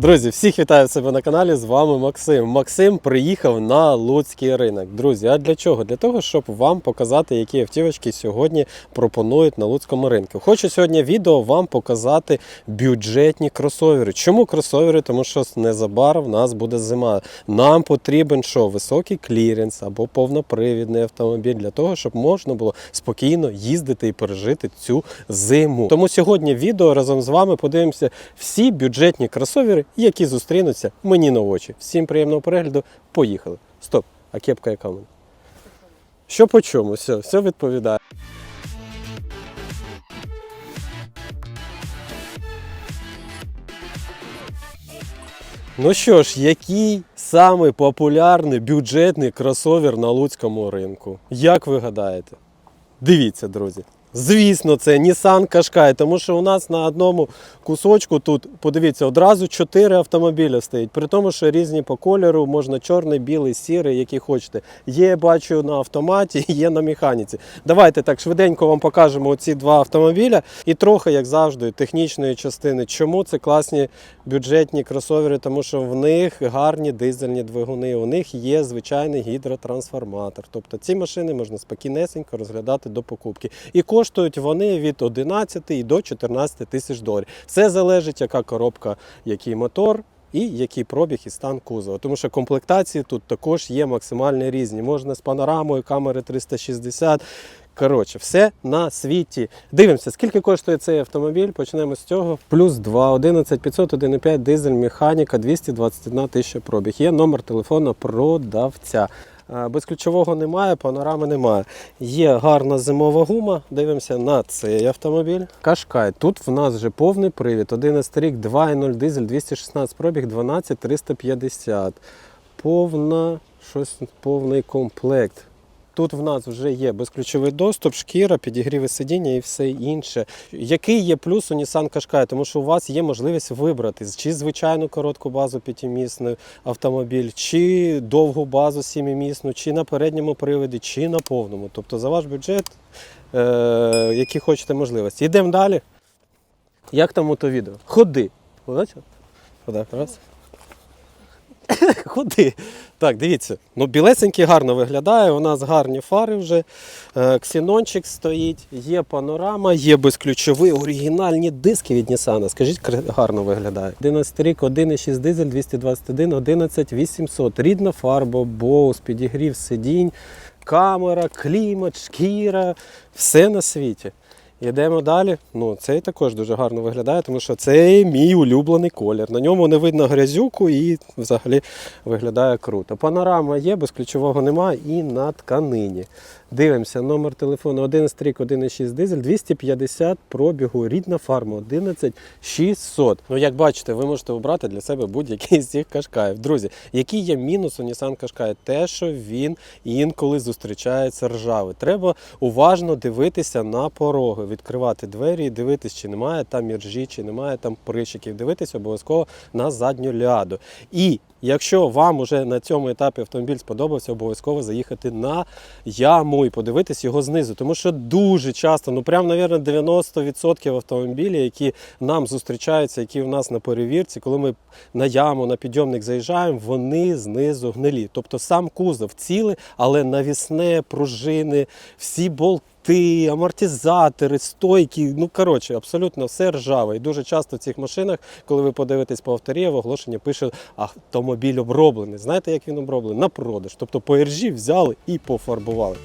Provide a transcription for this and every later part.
Друзі, всіх вітаю себе на каналі. З вами Максим. Максим приїхав на Луцький ринок. Друзі, а для чого? Для того, щоб вам показати, які автівочки сьогодні пропонують на Луцькому ринку. Хочу сьогодні відео вам показати бюджетні кросовери. Чому кросовери? Тому що незабаром в нас буде зима. Нам потрібен що? Високий кліренс або повнопривідний автомобіль для того, щоб можна було спокійно їздити і пережити цю зиму. Тому сьогодні відео разом з вами подивимося всі бюджетні кросовери, які зустрінуться мені на очі. Всім приємного перегляду. Поїхали. Стоп, а кепка яка мене? Що по чому? Все, все відповідає. Ну що ж, який самий популярний бюджетний кросовер на луцькому ринку? Як ви гадаєте? Дивіться, друзі. Звісно, це Nissan Qashqai, тому що у нас на одному кусочку тут, подивіться, одразу чотири автомобіля стоїть. При тому, що різні по кольору, можна чорний, білий, сірий, який хочете. Є, бачу, на автоматі, є на механіці. Давайте так швиденько вам покажемо оці два автомобіля. І трохи, як завжди, технічної частини. Чому це класні бюджетні кросовери? Тому що в них гарні дизельні двигуни, у них є звичайний гідротрансформатор. Тобто ці машини можна спокійнесенько розглядати до покупки. І коштують вони від 11 і до 14 тисяч доларів. Все залежить, яка коробка, який мотор. І який пробіг і стан кузова. Тому що комплектації тут також є максимально різні. Можна з панорамою, камери 360. Коротше, все на світі. Дивимося, скільки коштує цей автомобіль. Почнемо з цього. Плюс 2, 11 500, 1,5 дизель, механіка, 221 тисяча пробіг. Є номер телефону продавця. Е, Безключового немає, панорами немає. Є гарна зимова гума. Дивимося на цей автомобіль. Кашкай. Тут в нас вже повний привід. 11 рік, 2,0 дизель, 216 пробіг, 12 350. Повна, щось, повний комплект. Тут в нас вже є безключовий доступ, шкіра, підігріви сидіння і все інше. Який є плюс у Nissan Qashqai? Тому що у вас є можливість вибрати чи звичайну коротку базу п'ятимісний автомобіль, чи довгу базу сімимісну, чи на передньому приводі, чи на повному. Тобто за ваш бюджет, е- які хочете можливості. Йдемо далі. Як там ото відео? Ходи. Бачите? Ходи, раз. Ходи. Так, дивіться. Ну, білесенький гарно виглядає. У нас гарні фари вже. Е, Ксенончик стоїть, є панорама, є безключові оригінальні диски від Nissan. Скажіть, гарно виглядає. 11 рік, 1,6 дизель, 221, 11 800. Рідна фарба, боус, підігрів сидінь, камера, клімат, шкіра. Все на світі. Йдемо далі. Ну, цей також дуже гарно виглядає, тому що це мій улюблений колір. На ньому не видно грязюку і взагалі виглядає круто. Панорама є, без ключового немає і на тканині. Дивимося, номер телефону 11 рік, 1,6 дизель, 250 пробігу, рідна фарма 11600. Ну, як бачите, ви можете обрати для себе будь-який з цих кашкаїв. Друзі, який є мінус у Nissan Qashqai? Те, що він інколи зустрічається ржавий. Треба уважно дивитися на пороги, відкривати двері і дивитись, чи немає там іржі, чи немає там прищиків. Дивитись обов'язково на задню ляду. І Якщо вам уже на цьому етапі автомобіль сподобався, обов'язково заїхати на яму і подивитись його знизу. Тому що дуже часто, ну прям, мабуть, 90% автомобілів, які нам зустрічаються, які в нас на перевірці, коли ми на яму, на підйомник заїжджаємо, вони знизу гнилі. Тобто сам кузов цілий, але навісне, пружини, всі болти. Ти, амортизатори, стойки, ну коротше, абсолютно все ржаве. І дуже часто в цих машинах, коли ви подивитесь по авторі, в оголошенні пише автомобіль оброблений. Знаєте, як він оброблений? На продаж. Тобто по іржі взяли і пофарбували.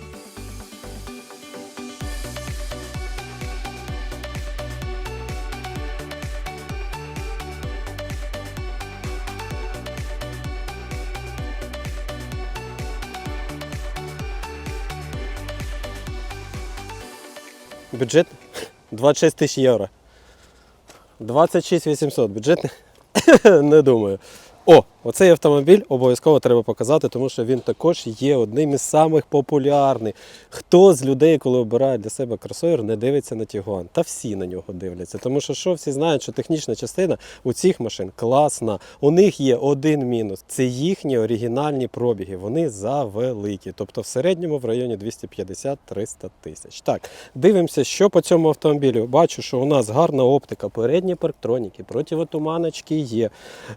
Бюджет 26 тисяч євро. 26 800. Бюджетний? Не думаю. О, Оцей автомобіль обов'язково треба показати, тому що він також є одним із самих популярних. Хто з людей, коли обирає для себе кросовер, не дивиться на Тігуан? Та всі на нього дивляться. Тому що що всі знають, що технічна частина у цих машин класна. У них є один мінус: це їхні оригінальні пробіги. Вони завеликі. Тобто в середньому в районі 250-300 тисяч. Так, дивимося, що по цьому автомобілю. Бачу, що у нас гарна оптика, передні парктроніки, противотуманочки є,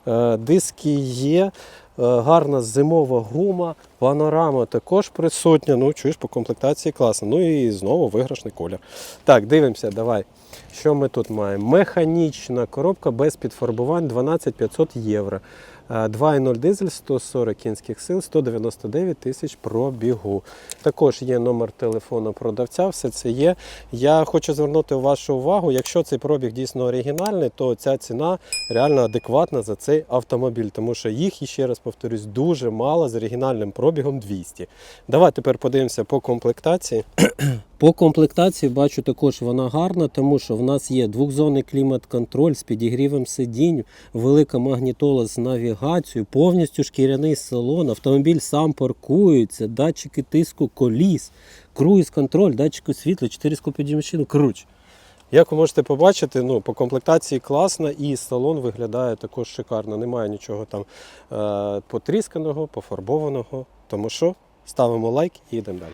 е, диски є. Е, Гарна зимова гума, панорама також присутня. Ну, чуєш, по комплектації класно. Ну і знову виграшний колір. Так, дивимося, давай. Що ми тут маємо? Механічна коробка без підфарбувань 12 500 євро. Е, 2.0 дизель, 140 кінських сил, 199 тисяч пробігу. Також є номер телефону продавця, все це є. Я хочу звернути вашу увагу, якщо цей пробіг дійсно оригінальний, то ця ціна реально адекватна за цей автомобіль, тому що їх, ще раз повторюсь, дуже мало з оригінальним пробігом 200. Давай тепер подивимося по комплектації. По комплектації бачу також вона гарна, тому що в нас є двохзонний клімат-контроль з підігрівом сидінь, велика магнітола з навігацією, повністю шкіряний салон, автомобіль сам паркується, датчики тиску коліс, круїз-контроль, датчики світла, 4 скопідімщину. Коротше. Як ви можете побачити, ну, по комплектації класна і салон виглядає також шикарно. Немає нічого там е- потрісканого, пофарбованого. Тому що ставимо лайк і йдемо далі.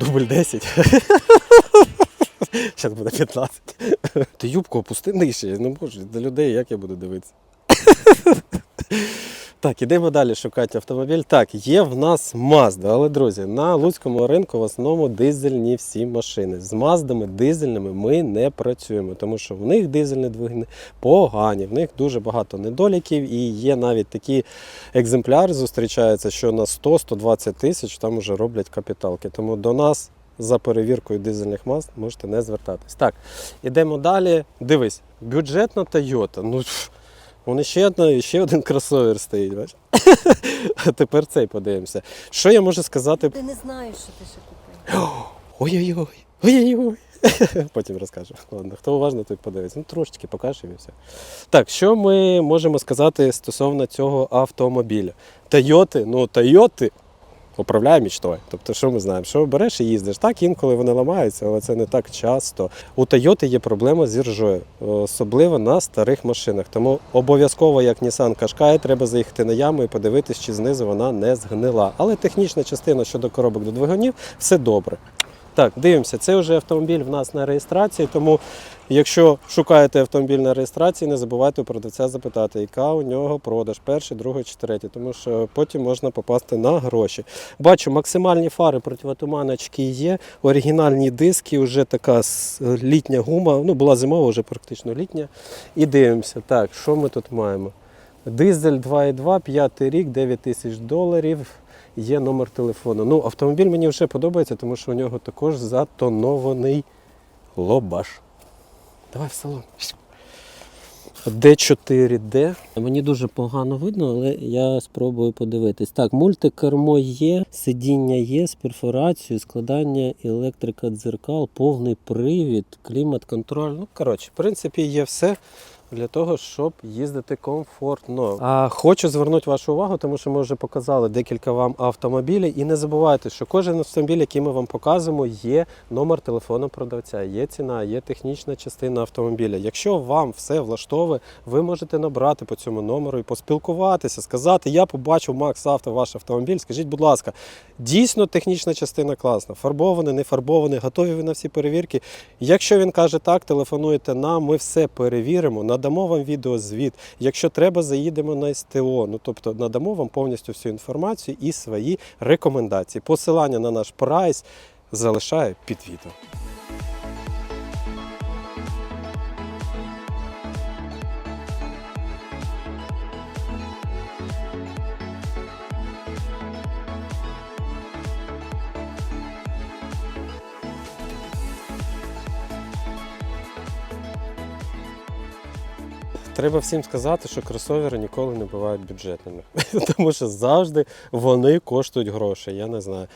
Дубль 10. Зараз буде 15. Ти юбку опусти нижче, я не можу. До людей як я буду дивитися. Так, ідемо далі шукати автомобіль. Так, є в нас Mazda, але друзі, на луцькому ринку в основному дизельні всі машини. З маздами дизельними ми не працюємо, тому що в них дизельні двигуни погані, в них дуже багато недоліків, і є навіть такі екземпляри, зустрічаються, що на 100-120 тисяч там вже роблять капіталки. Тому до нас за перевіркою дизельних мазд можете не звертатись. Так, ідемо далі. Дивись, бюджетна Toyota. Ну, Вон ще, одна, ще один кросовер стоїть, бачиш? А тепер цей подивимося. Що я можу сказати? Ти не знаєш, що ти ще купив. Ой-ой-ой, ой-ой-ой. Потім розкажу. Ладно, хто уважно, той подивиться. Ну, трошечки покажемо і все. Так, що ми можемо сказати стосовно цього автомобіля? Тойоти, ну Тойоти управляє мічтою. Тобто, що ми знаємо? Що береш і їздиш? Так, інколи вони ламаються, але це не так часто. У Тойоти є проблема з іржою, особливо на старих машинах. Тому обов'язково, як Nissan Qashqai, треба заїхати на яму і подивитись, чи знизу вона не згнила. Але технічна частина щодо коробок до двигунів все добре. Так, дивимося, це вже автомобіль в нас на реєстрації, тому якщо шукаєте автомобіль на реєстрації, не забувайте у продавця запитати, яка у нього продаж, перший, другий чи третій, тому що потім можна попасти на гроші. Бачу, максимальні фари противотуманочки є, оригінальні диски, вже така літня гума, ну була зимова, вже практично літня. І дивимося, так, що ми тут маємо? Дизель 2.2, п'ятий рік, 9 тисяч доларів. Є номер телефону. Ну, автомобіль мені вже подобається, тому що у нього також затонований лобаш. Давай в салон. D4D. Мені дуже погано видно, але я спробую подивитись. Так, мультикермо є, сидіння є з перфорацією, складання електрика дзеркал, повний привід, клімат-контроль. Ну, коротше, в принципі, є все. Для того, щоб їздити комфортно. А хочу звернути вашу увагу, тому що ми вже показали декілька вам автомобілів. І не забувайте, що кожен автомобіль, який ми вам показуємо, є номер телефону продавця, є ціна, є технічна частина автомобіля. Якщо вам все влаштовує, ви можете набрати по цьому номеру і поспілкуватися, сказати: Я побачив Макс Авто ваш автомобіль. Скажіть, будь ласка, дійсно технічна частина класна, фарбований, не фарбований, готові ви на всі перевірки. Якщо він каже так, телефонуйте нам, ми все перевіримо, надамо вам відеозвіт. Якщо треба, заїдемо на СТО. Ну тобто надамо вам повністю всю інформацію і свої рекомендації. Посилання на наш прайс залишаю під відео. Треба всім сказати, що кросовери ніколи не бувають бюджетними. Тому що завжди вони коштують гроші. Я не знаю.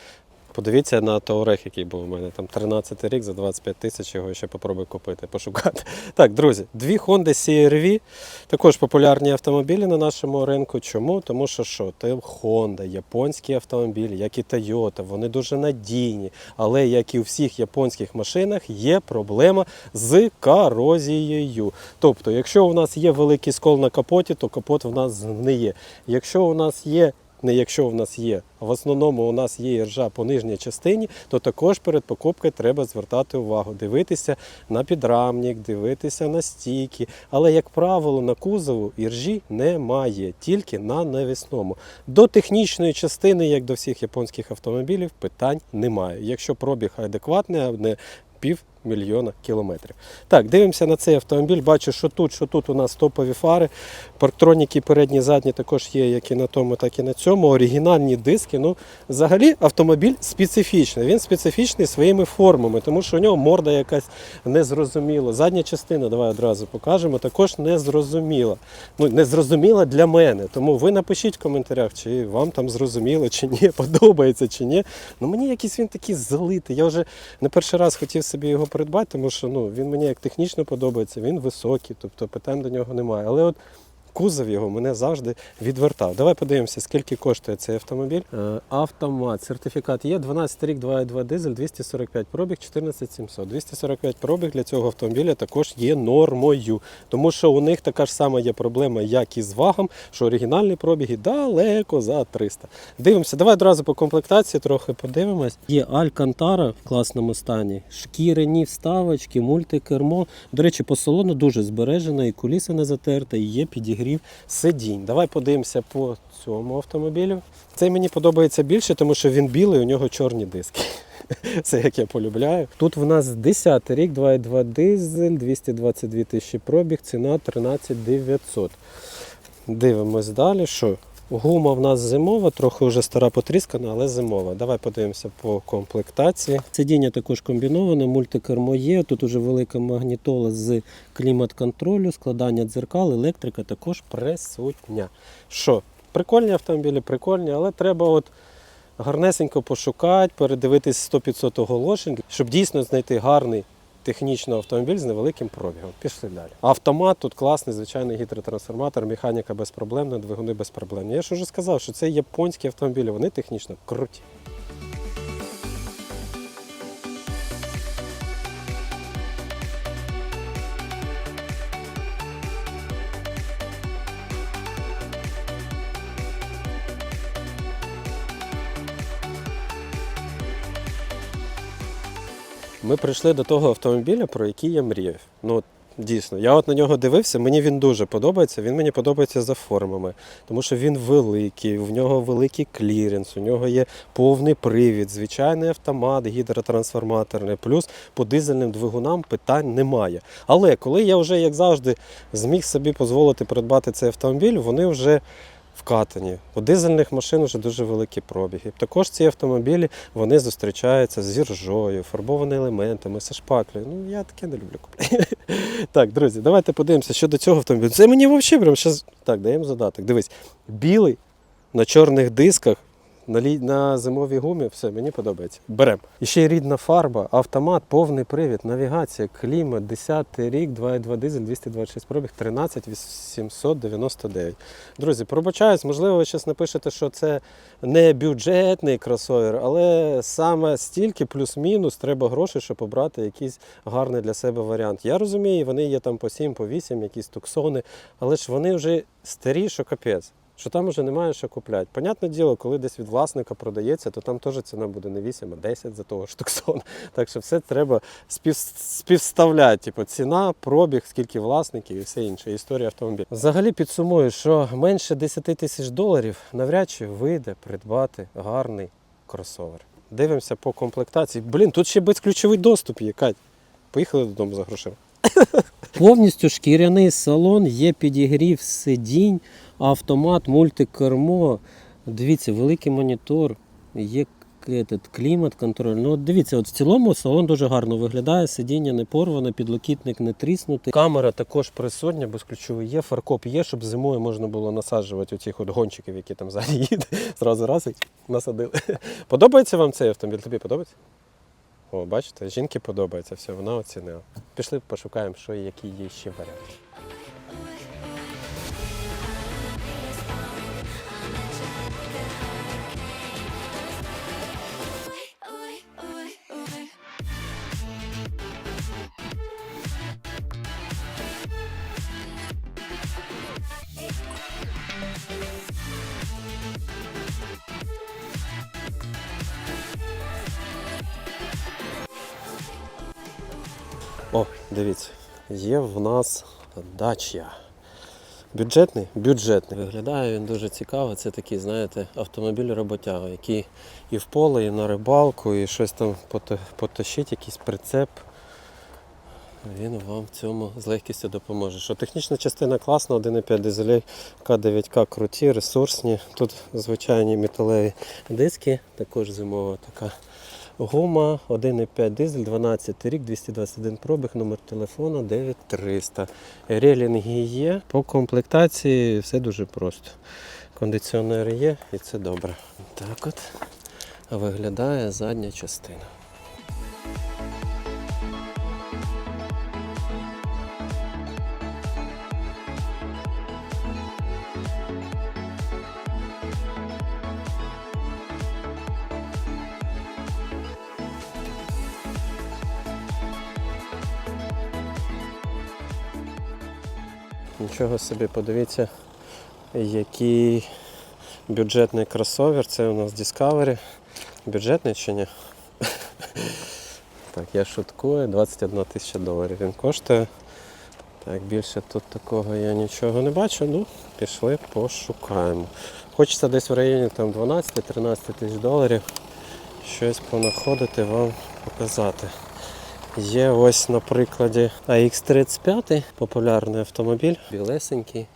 Подивіться на Touareg, який був у мене. Там 13 рік за 25 тисяч його ще попробую купити, пошукати. Так, друзі, дві Honda CR-V, також популярні автомобілі на нашому ринку. Чому? Тому що що? Це Honda, японські автомобілі, як і Toyota, вони дуже надійні. Але як і у всіх японських машинах, є проблема з корозією. Тобто, якщо у нас є великий скол на капоті, то капот в нас згниє. Якщо у нас є не якщо в нас є, а в основному у нас є іржа по нижній частині, то також перед покупкою треба звертати увагу, дивитися на підрамник, дивитися на стійки. Але, як правило, на кузову іржі немає, тільки на навісному. До технічної частини, як до всіх японських автомобілів, питань немає. Якщо пробіг адекватний, а не пів мільйона кілометрів. Так, дивимося на цей автомобіль. Бачу, що тут, що тут у нас топові фари. Парктроніки передні, задні також є, як і на тому, так і на цьому. Оригінальні диски. Ну, взагалі, автомобіль специфічний. Він специфічний своїми формами, тому що у нього морда якась незрозуміла. Задня частина, давай одразу покажемо, також незрозуміла. Ну, незрозуміла для мене. Тому ви напишіть в коментарях, чи вам там зрозуміло, чи ні, подобається, чи ні. Ну мені якийсь він такий залитий. Я вже не перший раз хотів собі його придбати, тому що ну, він мені як технічно подобається, він високий, тобто питань до нього немає. Але от кузов його мене завжди відвертав. Давай подивимося, скільки коштує цей автомобіль. Е, Автомат, сертифікат є 12 рік, 2,2 дизель, 245 пробіг, 14700. 245 пробіг для цього автомобіля також є нормою. Тому що у них така ж сама є проблема, як і з вагом, що оригінальні пробіги далеко за 300. Дивимося, давай одразу по комплектації трохи подивимось. Є Алькантара в класному стані, шкіряні вставочки, мультикермо. До речі, по салону дуже збережено, і куліса не затерта, і є підігрів сидінь. Давай подивимося по цьому автомобілю. Цей мені подобається більше, тому що він білий, у нього чорні диски. Це як я полюбляю. Тут в нас 10 рік, 2,2 дизель, 222 тисячі пробіг, ціна 13 900. Дивимось далі. Що? Гума в нас зимова, трохи вже стара потріскана, але зимова. Давай подивимося по комплектації. Сидіння також комбіноване, мультикермо є. Тут уже велика магнітола з клімат-контролю, складання дзеркал, електрика також присутня. Що? Прикольні автомобілі, прикольні, але треба от гарнесенько пошукати, передивитись 100-500 оголошень, щоб дійсно знайти гарний технічний автомобіль з невеликим пробігом. Пішли далі. Автомат тут класний, звичайний гідротрансформатор, механіка безпроблемна, двигуни безпроблемні. Я ж уже сказав, що це японські автомобілі, вони технічно круті. Ми прийшли до того автомобіля, про який я мріяв. Ну, дійсно, я от на нього дивився, мені він дуже подобається. Він мені подобається за формами, тому що він великий, в нього великий кліренс, у нього є повний привід, звичайний автомат, гідротрансформаторний, плюс по дизельним двигунам питань немає. Але коли я вже, як завжди, зміг собі дозволити придбати цей автомобіль, вони вже вкатані. У дизельних машин вже дуже великі пробіги. Також ці автомобілі вони зустрічаються з іржою, фарбованими елементами, зі шпаклею. Ну, я таке не люблю купляти. Так, друзі, давайте подивимося щодо цього автомобіля. Це мені взагалі прям щас... Так, даємо задаток. Дивись, білий на чорних дисках. На, лі... на зимовій гумі все, мені подобається. Беремо. І ще й рідна фарба, автомат, повний привід, навігація, клімат, 10 рік, 2,2 дизель, 226 пробіг, 13 899. Друзі, пробачаюсь, можливо, ви зараз напишете, що це не бюджетний кросовер, але саме стільки плюс-мінус треба грошей, щоб обрати якийсь гарний для себе варіант. Я розумію, вони є там по 7, по 8, якісь туксони, але ж вони вже старі, що капець. Що там вже немає що купляти. Понятне діло, коли десь від власника продається, то там теж ціна буде не 8, а 10 за того ж туксона. Так що все треба спів... співставляти. Типу ціна, пробіг, скільки власників і все інше. Історія автомобіля. Взагалі підсумую, що менше 10 тисяч доларів навряд чи вийде придбати гарний кросовер. Дивимося по комплектації. Блін, тут ще безключовий доступ є, Кать. Поїхали додому за грошима. Повністю шкіряний салон, є підігрів сидінь, автомат, мультикермо. Дивіться, великий монітор, є клімат, контроль. Ну, от дивіться, от в цілому салон дуже гарно виглядає, сидіння не порване, підлокітник не тріснутий. Камера також присутня, безключовий є, фаркоп є, щоб зимою можна було насаджувати оцих от гонщиків, які там ззаді їдуть. Зразу раз і насадили. Подобається вам цей автомобіль? Тобі подобається? О, бачите, жінки подобається, все, вона оцінила. Пішли пошукаємо, що які є ще варіанти. О, дивіться, є в нас дача. Бюджетний? Бюджетний. Виглядає він дуже цікаво. Це такий, знаєте, автомобіль роботяга, який і в поле, і на рибалку, і щось там потащить, якийсь прицеп. Він вам в цьому з легкістю допоможе. Що технічна частина класна, 1,5 дизелей, К9К круті, ресурсні. Тут звичайні металеві диски, також зимова така Гума 1,5 дизель, 12 рік, 221 пробіг, номер телефону 9300. Релінги є. По комплектації все дуже просто. Кондиціонер є і це добре. Так от виглядає задня частина. Нічого собі, подивіться, який бюджетний кросовер. Це у нас Discovery. Бюджетний чи ні? Так, я шуткую, 21 тисяча доларів він коштує. Так, більше тут такого я нічого не бачу. Ну, пішли, пошукаємо. Хочеться десь в районі там 12-13 тисяч доларів щось понаходити, вам показати. Є ось на прикладі AX35, популярний автомобіль, білесенький,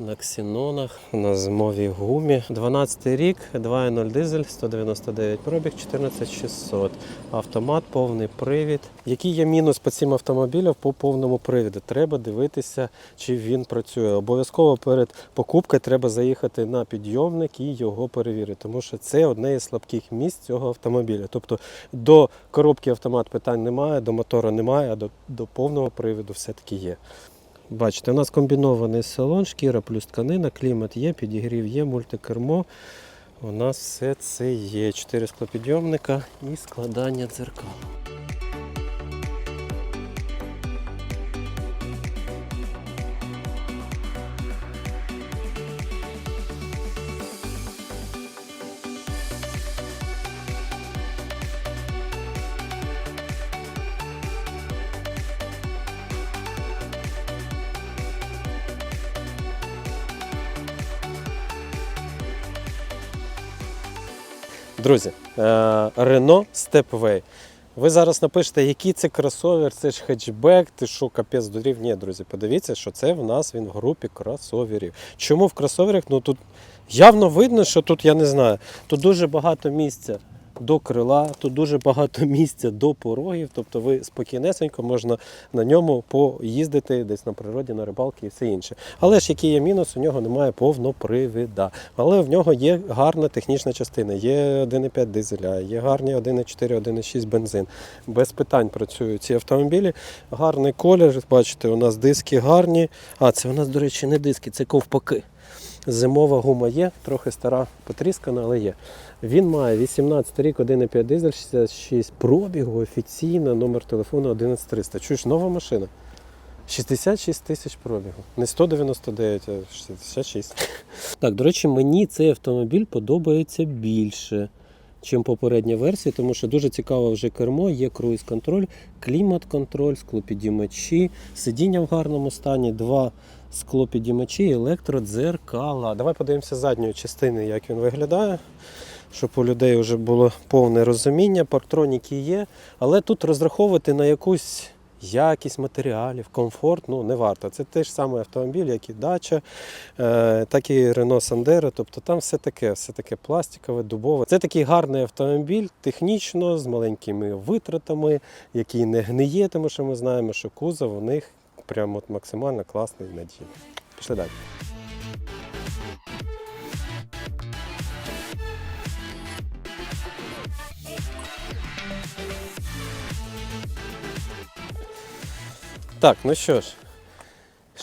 на ксенонах, на зимовій гумі. 12 рік, 2.0 дизель, 199 пробіг, 14600. Автомат, повний привід. Який є мінус по цим автомобілям по повному привіду? Треба дивитися, чи він працює. Обов'язково перед покупкою треба заїхати на підйомник і його перевірити, тому що це одне із слабких місць цього автомобіля. Тобто до коробки автомат питань немає, до мотора немає, а до, до повного привіду все-таки є. Бачите, у нас комбінований салон, шкіра плюс тканина, клімат є, підігрів є, мультикермо. У нас все це є. Чотири склопідйомника і складання дзеркал. Друзі, Рено Renault Stepway. Ви зараз напишете, який це кросовер, це ж хетчбек, ти що, капець дурів. Ні, друзі, подивіться, що це в нас він в групі кросоверів. Чому в кросоверах? Ну тут явно видно, що тут я не знаю. Тут дуже багато місця до крила, тут дуже багато місця до порогів. Тобто ви спокійнесенько можна на ньому поїздити десь на природі, на рибалки і все інше. Але ж який є мінус, у нього немає повнопривіда. Але в нього є гарна технічна частина. Є 1,5 дизеля, є гарні 1,4, 1,6 бензин. Без питань працюють ці автомобілі. Гарний колір. Бачите, у нас диски гарні. А, це у нас, до речі, не диски, це ковпаки. Зимова гума є, трохи стара, потріскана, але є. Він має 18 рік, 1,5 дизель, 66 пробігу, офіційно, номер телефону 11300. Чуєш, нова машина. 66 тисяч пробігу. Не 199, а 66. Так, до речі, мені цей автомобіль подобається більше, ніж попередня версія, тому що дуже цікаве вже кермо, є круїз-контроль, клімат-контроль, склопідіймачі, сидіння в гарному стані, два склопідіймачі, електродзеркала. Давай подивимося задньої частини, як він виглядає. Щоб у людей вже було повне розуміння, парктроніки є, але тут розраховувати на якусь якість матеріалів, комфорт, ну не варто. Це той ж самий автомобіль, як і Дача, е, так і Renault Sandero. Тобто там все таке, все таке пластикове, дубове. Це такий гарний автомобіль, технічно, з маленькими витратами, який не гниє, тому що ми знаємо, що кузов у них прямо от максимально класний і надійний. Пішли далі. Так, ну що ж,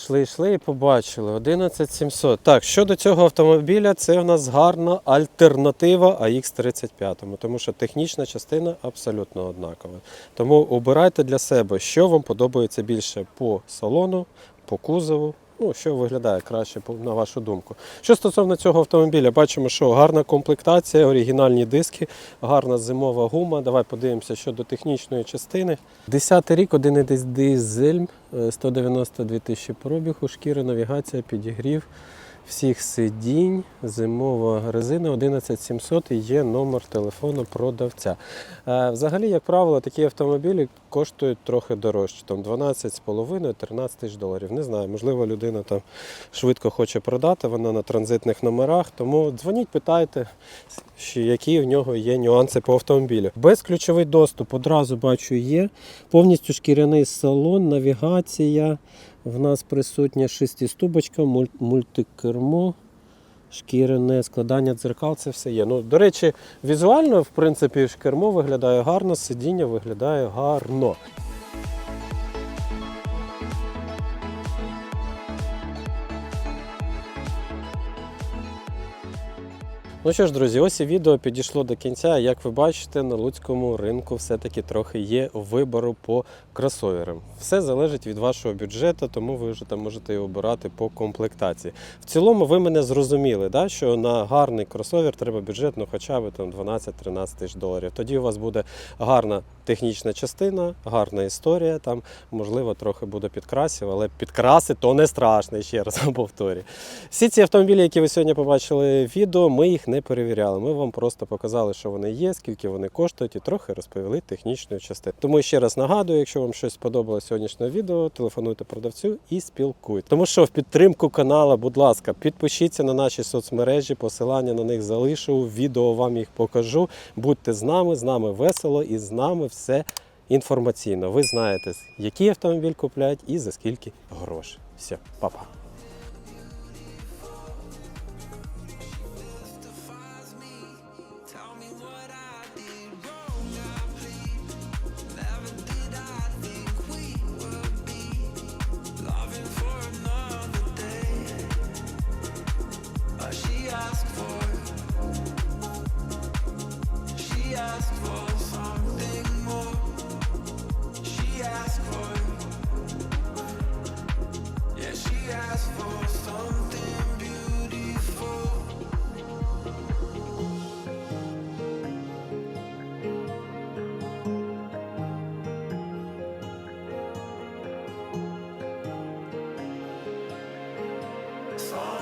йшли, йшли і побачили. 11700. Так, щодо цього автомобіля, це в нас гарна альтернатива AX35, тому що технічна частина абсолютно однакова. Тому обирайте для себе, що вам подобається більше по салону, по кузову. Ну, що виглядає краще, на вашу думку. Що стосовно цього автомобіля, бачимо, що гарна комплектація, оригінальні диски, гарна зимова гума. Давай подивимося щодо технічної частини. 10 рік, 1,1 дизель, е, 192 тисячі пробігу, шкіра, навігація, підігрів всіх сидінь, зимова резина 11700 і є номер телефону продавця. Е, Взагалі, як правило, такі автомобілі коштують трохи дорожче, там 12,5-13 тисяч доларів. Не знаю, можливо, людина там швидко хоче продати, вона на транзитних номерах. Тому дзвоніть, питайте, які в нього є нюанси по автомобілю. Безключовий доступ одразу бачу є. Повністю шкіряний салон, навігація. В нас присутня шестиступочка, муль- мультикермо, шкірене складання дзеркал, це все є. Ну, до речі, візуально, в принципі, кермо виглядає гарно, сидіння виглядає гарно. Ну що ж, друзі, ось і відео підійшло до кінця. Як ви бачите, на луцькому ринку все-таки трохи є вибору по кросоверам. Все залежить від вашого бюджету, тому ви вже там можете і обирати по комплектації. В цілому ви мене зрозуміли, да, що на гарний кросовер треба бюджет, ну хоча б там 12-13 тисяч доларів. Тоді у вас буде гарна технічна частина, гарна історія. Там можливо трохи буде підкрасів, але підкраси то не страшно, ще раз вам повторюю. Всі ці автомобілі, які ви сьогодні побачили в відео, ми їх не перевіряли. Ми вам просто показали, що вони є, скільки вони коштують, і трохи розповіли технічну частину. Тому ще раз нагадую, якщо вам щось сподобалось сьогоднішнього відео, телефонуйте продавцю і спілкуйтесь. Тому що в підтримку канала, будь ласка, підпишіться на наші соцмережі, посилання на них залишу. В відео вам їх покажу. Будьте з нами, з нами весело і з нами все інформаційно. Ви знаєте, який автомобіль купляють і за скільки грошей. Все, па-па. song.